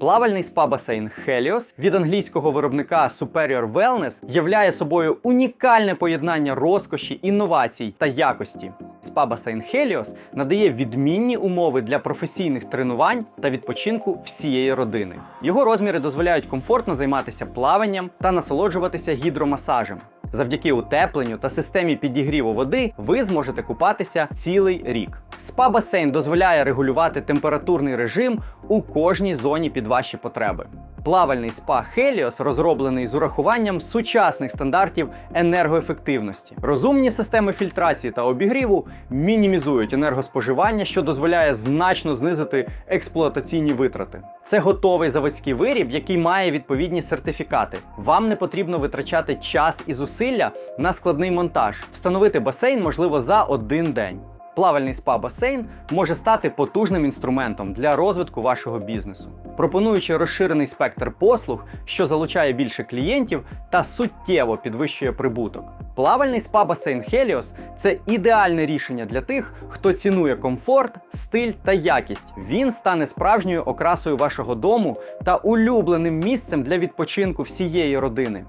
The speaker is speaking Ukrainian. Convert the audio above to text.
Плавальний спа-басейн Helios від англійського виробника Superior Wellness являє собою унікальне поєднання розкоші, інновацій та якості. Спа-басейн Helios надає відмінні умови для професійних тренувань та відпочинку всієї родини. Його розміри дозволяють комфортно займатися плаванням та насолоджуватися гідромасажем. Завдяки утепленню та системі підігріву води ви зможете купатися цілий рік. Спа-басейн дозволяє регулювати температурний режим у кожній зоні під ваші потреби. Плавальний спа Helios розроблений з урахуванням сучасних стандартів енергоефективності. Розумні системи фільтрації та обігріву мінімізують енергоспоживання, що дозволяє значно знизити експлуатаційні витрати. Це готовий заводський виріб, який має відповідні сертифікати. Вам не потрібно витрачати час і зусилля на складний монтаж. Встановити басейн можливо за один день. Плавальний спа-басейн може стати потужним інструментом для розвитку вашого бізнесу, пропонуючи розширений спектр послуг, що залучає більше клієнтів та суттєво підвищує прибуток. Плавальний спа-басейн Helios – це ідеальне рішення для тих, хто цінує комфорт, стиль та якість. Він стане справжньою окрасою вашого дому та улюбленим місцем для відпочинку всієї родини.